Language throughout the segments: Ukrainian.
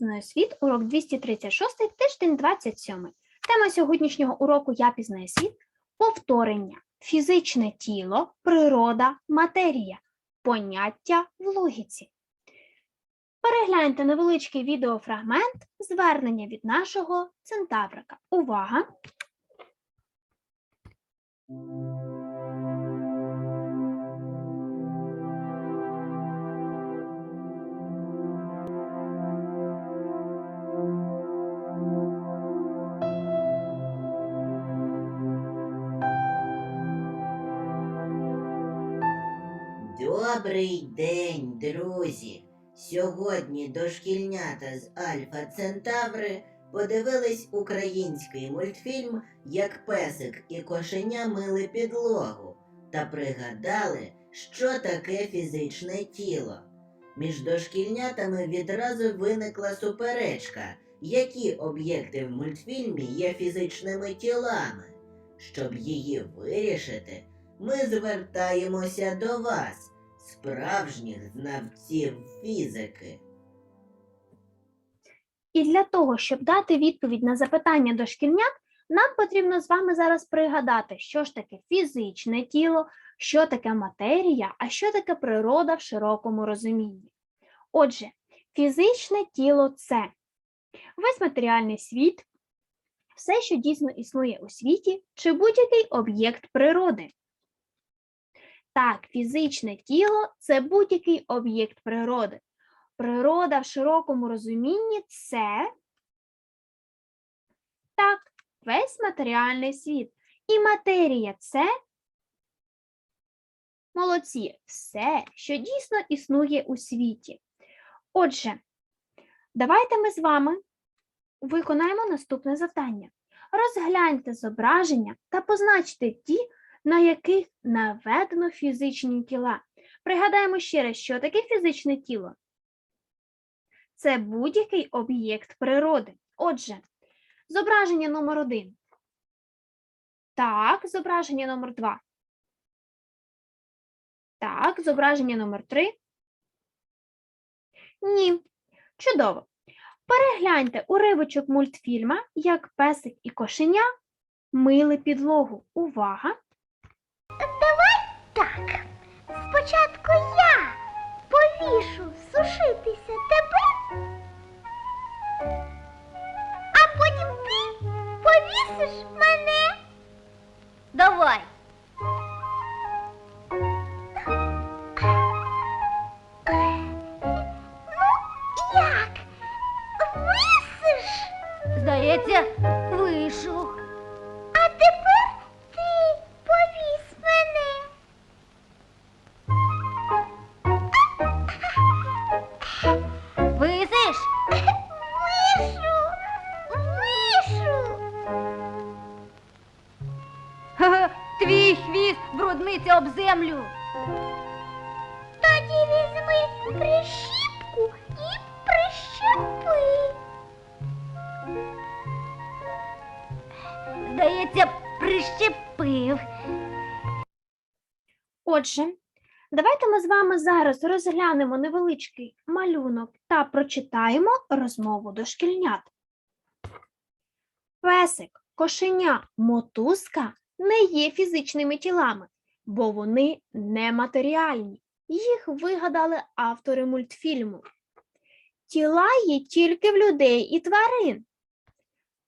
Знаю світ, урок 236, тиждень 27. Тема сьогоднішнього уроку Я пізнаю світ повторення, фізичне тіло, природа, матерія, поняття в логіці. Перегляньте невеличкий відеофрагмент звернення від нашого центаврика. Увага! Добрий день, друзі! Сьогодні дошкільнята з Альфа Центаври подивились український мультфільм Як песик і кошеня мили підлогу та пригадали, що таке фізичне тіло. Між дошкільнятами відразу виникла суперечка, які об'єкти в мультфільмі є фізичними тілами. Щоб її вирішити, ми звертаємося до вас, справжніх знавців фізики. І для того, щоб дати відповідь на запитання дошкільнят, нам потрібно з вами зараз пригадати, що ж таке фізичне тіло, що таке матерія, а що таке природа в широкому розумінні. Отже, фізичне тіло це весь матеріальний світ, все, що дійсно існує у світі, чи будь-який об'єкт природи. Так, фізичне тіло це будь-який об'єкт природи. Природа в широкому розумінні це так, весь матеріальний світ. І матерія це молодці, все, що дійсно існує у світі. Отже, давайте ми з вами виконаємо наступне завдання. Розгляньте зображення та позначте ті, на яких наведено фізичні тіла. Пригадаємо ще раз, що таке фізичне тіло це будь-який об'єкт природи. Отже, зображення номер один. Так, зображення номер два. Так, зображення номер три. Ні. Чудово. Перегляньте уривочок мультфільма, як песик і кошеня мили підлогу. Увага! Землю. Тоді візьми прищіпку і прищепи. Здається, прищепив. Отже, давайте ми з вами зараз розглянемо невеличкий малюнок та прочитаємо розмову дошкільнят. Песик, кошеня, мотузка не є фізичними тілами, бо вони нематеріальні. Їх вигадали автори мультфільму. Тіла є тільки в людей і тварин.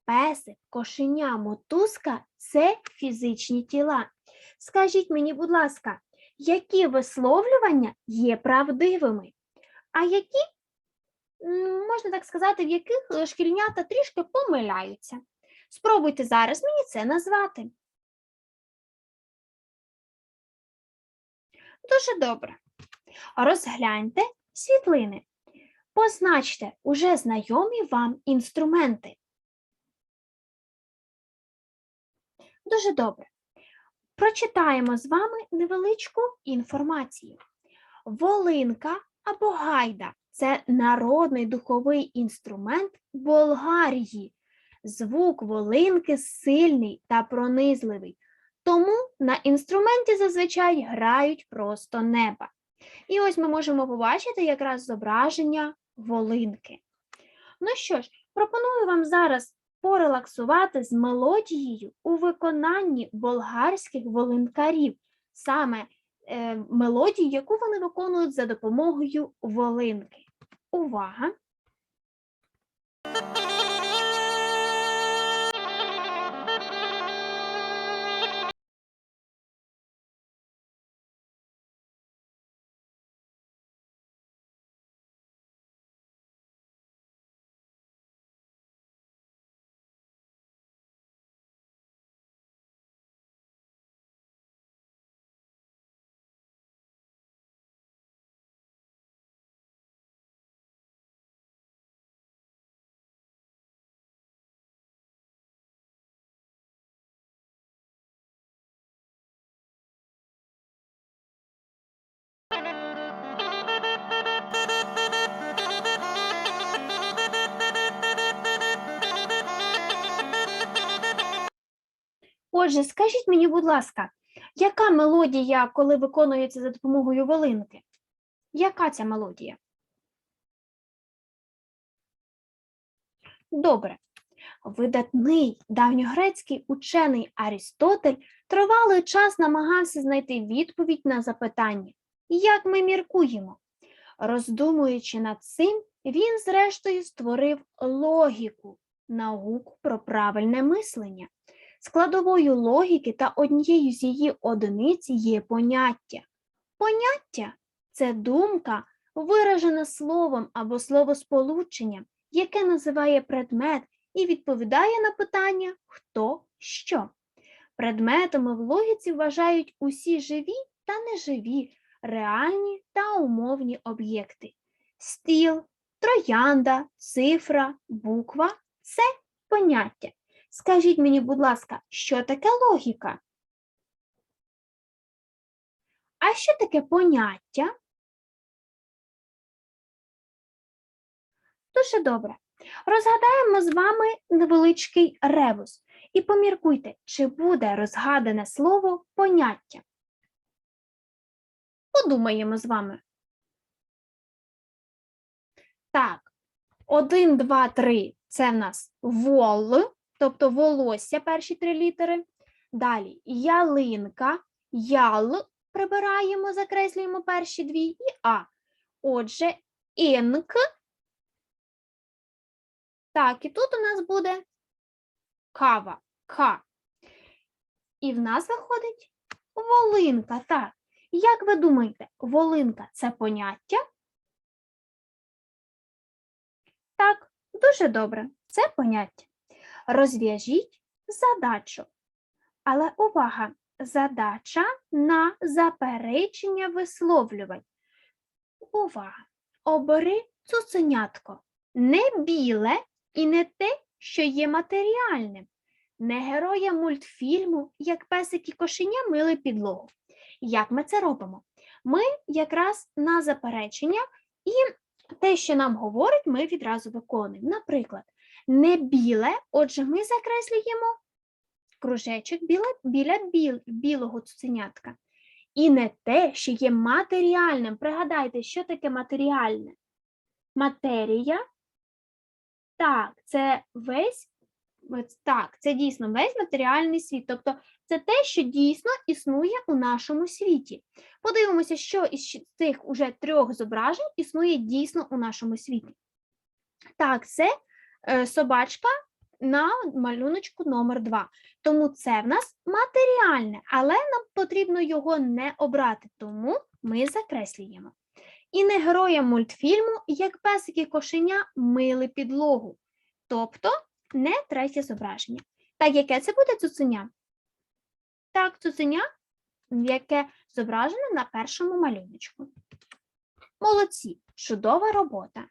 Песик, кошеня, мотузка це фізичні тіла. Скажіть мені, будь ласка, які висловлювання є правдивими, а які, можна так сказати, в яких е, шкільнята трішки помиляються? Спробуйте зараз мені це назвати. Дуже добре. Розгляньте світлини. Позначте уже знайомі вам інструменти. Дуже добре. Прочитаємо з вами невеличку інформацію. Волинка або гайда це народний духовий інструмент Болгарії. Звук волинки сильний та пронизливий, тому на інструменті зазвичай грають просто неба. І ось ми можемо побачити якраз зображення волинки. Ну що ж, пропоную вам зараз порелаксувати з мелодією у виконанні болгарських волинкарів, саме е, мелодію, яку вони виконують за допомогою волинки. Увага! Отже, скажіть мені, будь ласка, яка мелодія, коли виконується за допомогою волинки? Яка ця мелодія? Добре. Видатний давньогрецький учений Арістотель тривалий час намагався знайти відповідь на запитання, як ми міркуємо. Роздумуючи над цим, він зрештою створив логіку, науку про правильне мислення. Складовою логіки та однією з її одиниць є поняття. Поняття це думка, виражена словом або словосполученням, яке називає предмет і відповідає на питання хто що. Предметами в логіці вважають усі живі та неживі, реальні та умовні об'єкти. Стіл, троянда, цифра, буква це поняття. Скажіть мені, будь ласка, що таке логіка? А що таке поняття? Дуже добре. Розгадаємо з вами невеличкий ребус і поміркуйте, чи буде розгадане слово поняття. Подумаємо з вами. Так, один, два, три це в нас вол, тобто волосся, перші три літери. Далі ялинка, ял прибираємо, закреслюємо перші дві і а. Отже, інк. Так, і тут у нас буде кава, к. І в нас виходить волинка. Так. Як ви думаєте, волинка це поняття? Так, дуже добре, це поняття. Розв'яжіть задачу. Але увага! Задача на заперечення висловлювань. Увага! Обери цуценятко. Не біле і не те, що є матеріальним. Не героя мультфільму, як песик і кошеня мили підлогу. Як ми це робимо? Ми якраз на заперечення і те, що нам говорить, ми відразу виконуємо. Наприклад, не біле, отже, ми закреслюємо кружечок біля, біля біл, білого цуценятка. І не те, що є матеріальним. Пригадайте, що таке матеріальне? Матерія. Так, це весь, так, це дійсно весь матеріальний світ. Тобто це те, що дійсно існує у нашому світі. Подивимося, що із цих уже трьох зображень існує дійсно у нашому світі. Так, це собачка на малюночку номер 2. Тому це в нас матеріальне, але нам потрібно його не обрати, тому ми закреслюємо. І не героям мультфільму, як песик і кошеня мили підлогу. Тобто не третє зображення. Так, яке це буде цуценя? Так, цуценя, яке зображене на першому малюночку. Молодці, чудова робота.